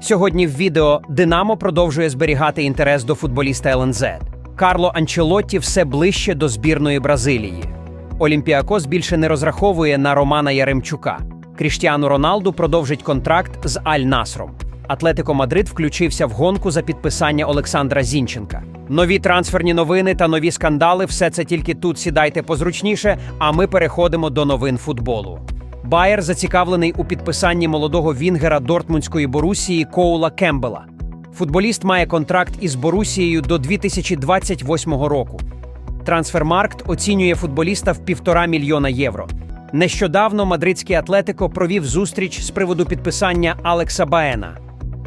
Сьогодні в відео Динамо продовжує зберігати інтерес до футболіста ЛНЗ. Карло Анчелотті все ближче до збірної Бразилії. Олімпіакос більше не розраховує на Романа Яремчука. Кріштіану Роналду продовжить контракт з Аль Насром. Атлетико Мадрид включився в гонку за підписання Олександра Зінченка. Нові трансферні новини та нові скандали все це тільки тут сідайте позручніше, а ми переходимо до новин футболу. Байер зацікавлений у підписанні молодого вінгера Дортмундської Борусії Коула Кембела. Футболіст має контракт із Борусією до 2028 року. Трансфермаркт оцінює футболіста в півтора мільйона євро. Нещодавно мадридський Атлетико провів зустріч з приводу підписання Алекса Баена.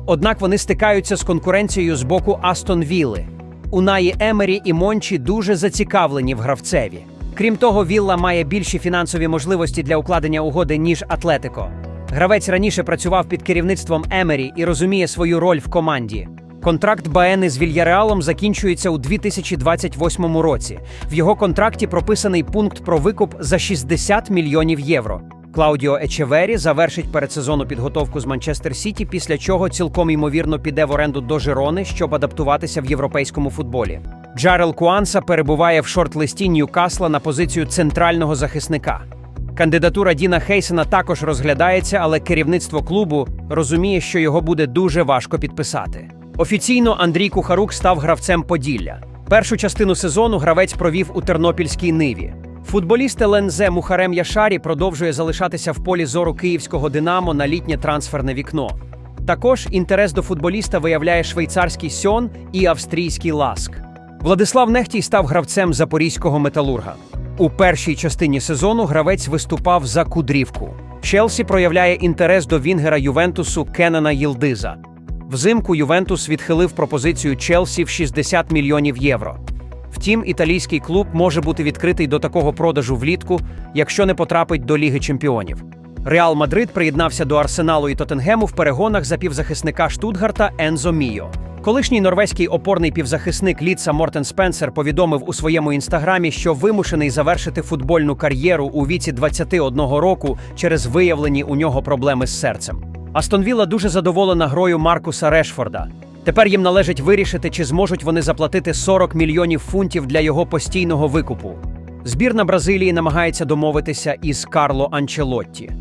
Однак вони стикаються з конкуренцією з боку Астон Вілли. Унаї Емері і Мончі дуже зацікавлені в гравцеві. Крім того, Вілла має більші фінансові можливості для укладення угоди, ніж Атлетико. Гравець раніше працював під керівництвом Емері і розуміє свою роль в команді. Контракт Баени з Вільяреалом закінчується у 2028 році. В його контракті прописаний пункт про викуп за 60 мільйонів євро. Клаудіо Ечевері завершить передсезонну підготовку з Манчестер Сіті, після чого цілком ймовірно піде в оренду до Жирони, щоб адаптуватися в європейському футболі. Джарел Куанса перебуває в шорт-листі Ньюкасла на позицію центрального захисника. Кандидатура Діна Хейсена також розглядається, але керівництво клубу розуміє, що його буде дуже важко підписати. Офіційно Андрій Кухарук став гравцем Поділля. Першу частину сезону гравець провів у Тернопільській ниві. Футболіст ЛНЗ Мухарем Яшарі продовжує залишатися в полі зору київського Динамо на літнє трансферне вікно. Також інтерес до футболіста виявляє швейцарський Сьон і австрійський Ласк. Владислав Нехтій став гравцем запорізького металурга. У першій частині сезону гравець виступав за кудрівку. Челсі проявляє інтерес до вінгера Ювентусу Кеннена Їлдиза. Взимку Ювентус відхилив пропозицію Челсі в 60 мільйонів євро. Втім, італійський клуб може бути відкритий до такого продажу влітку, якщо не потрапить до Ліги Чемпіонів. Реал Мадрид приєднався до Арсеналу і Тоттенгему в перегонах за півзахисника Штутгарта Ензо Міо. Колишній норвезький опорний півзахисник Ліца Мортен Спенсер повідомив у своєму інстаграмі, що вимушений завершити футбольну кар'єру у віці 21 року через виявлені у нього проблеми з серцем. Астон Вілла дуже задоволена грою Маркуса Решфорда. Тепер їм належить вирішити, чи зможуть вони заплатити 40 мільйонів фунтів для його постійного викупу. Збірна Бразилії намагається домовитися із Карло Анчелотті.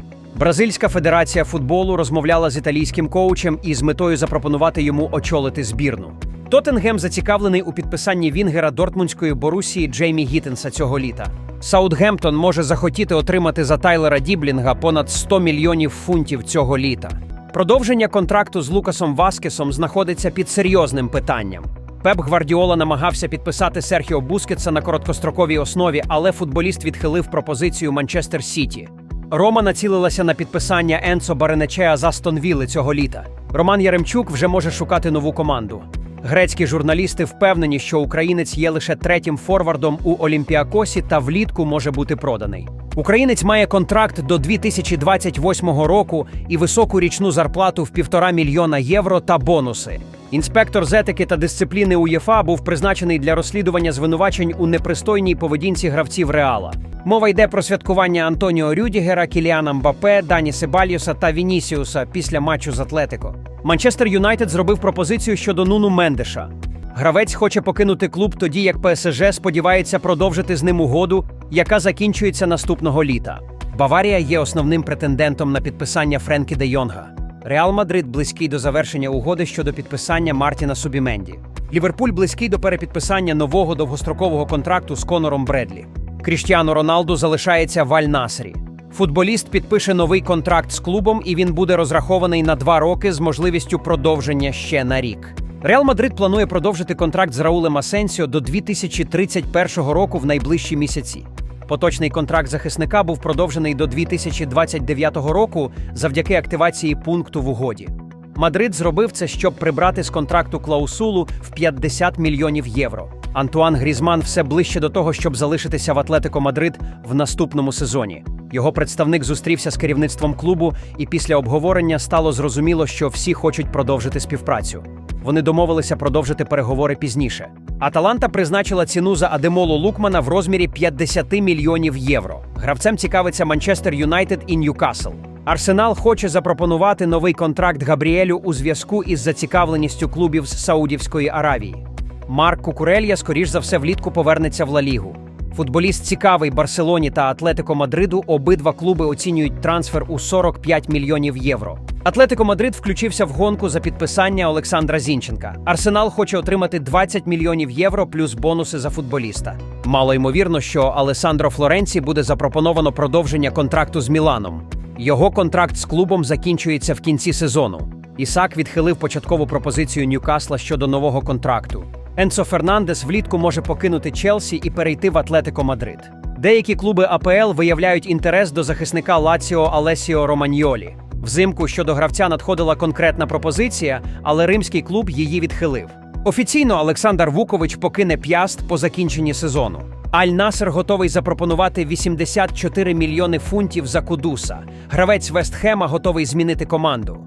Бразильська федерація футболу розмовляла з італійським коучем із метою запропонувати йому очолити збірну. Тоттенгем зацікавлений у підписанні Вінгера Дортмундської Борусії Джеймі Гіттенса цього літа. Саутгемптон може захотіти отримати за Тайлера Діблінга понад 100 мільйонів фунтів цього літа. Продовження контракту з Лукасом Васкесом знаходиться під серйозним питанням. Пеп Гвардіола намагався підписати Серхіо Бускетса на короткостроковій основі, але футболіст відхилив пропозицію Манчестер Сіті. Рома націлилася на підписання Енцо Баренечеа за Стонвіли цього літа. Роман Яремчук вже може шукати нову команду. Грецькі журналісти впевнені, що українець є лише третім форвардом у Олімпіакосі та влітку може бути проданий. Українець має контракт до 2028 року і високу річну зарплату в півтора мільйона євро та бонуси. Інспектор з етики та дисципліни УЄФА був призначений для розслідування звинувачень у непристойній поведінці гравців Реала. Мова йде про святкування Антоніо Рюдігера, Кіліана Мбапе, Дані Себальюса та Вінісіуса після матчу з Атлетико. Манчестер Юнайтед зробив пропозицію щодо Нуну Мендеша. Гравець хоче покинути клуб тоді, як ПСЖ сподівається продовжити з ним угоду, яка закінчується наступного літа. Баварія є основним претендентом на підписання Френкі де Йонга. Реал Мадрид близький до завершення угоди щодо підписання Мартіна Субіменді. Ліверпуль близький до перепідписання нового довгострокового контракту з Конором Бредлі. Кріштіану Роналду залишається в Аль-Насрі. Футболіст підпише новий контракт з клубом, і він буде розрахований на два роки з можливістю продовження ще на рік. Реал Мадрид планує продовжити контракт з Раулем Асенсіо до 2031 року в найближчі місяці. Поточний контракт захисника був продовжений до 2029 року завдяки активації пункту в угоді. Мадрид зробив це, щоб прибрати з контракту клаусулу в 50 мільйонів євро. Антуан Грізман все ближче до того, щоб залишитися в Атлетико Мадрид в наступному сезоні. Його представник зустрівся з керівництвом клубу, і після обговорення стало зрозуміло, що всі хочуть продовжити співпрацю. Вони домовилися продовжити переговори пізніше. Аталанта призначила ціну за Адемолу Лукмана в розмірі 50 мільйонів євро. Гравцем цікавиться Манчестер Юнайтед і Ньюкасл. Арсенал хоче запропонувати новий контракт Габріелю у зв'язку із зацікавленістю клубів з Саудівської Аравії. Марк Кукурелья, скоріш за все, влітку повернеться в Ла Лігу. Футболіст цікавий Барселоні та Атлетико Мадриду. Обидва клуби оцінюють трансфер у 45 мільйонів євро. Атлетико Мадрид включився в гонку за підписання Олександра Зінченка. Арсенал хоче отримати 20 мільйонів євро плюс бонуси за футболіста. Мало ймовірно, що Алесандро Флоренці буде запропоновано продовження контракту з Міланом. Його контракт з клубом закінчується в кінці сезону. Ісак відхилив початкову пропозицію Ньюкасла щодо нового контракту. Енцо Фернандес влітку може покинути Челсі і перейти в Атлетико Мадрид. Деякі клуби АПЛ виявляють інтерес до захисника Лаціо Алесіо Романьолі. Взимку щодо гравця надходила конкретна пропозиція, але римський клуб її відхилив. Офіційно Олександр Вукович покине п'яст по закінченні сезону. Аль Насер готовий запропонувати 84 мільйони фунтів за Кудуса. Гравець Вестхема готовий змінити команду.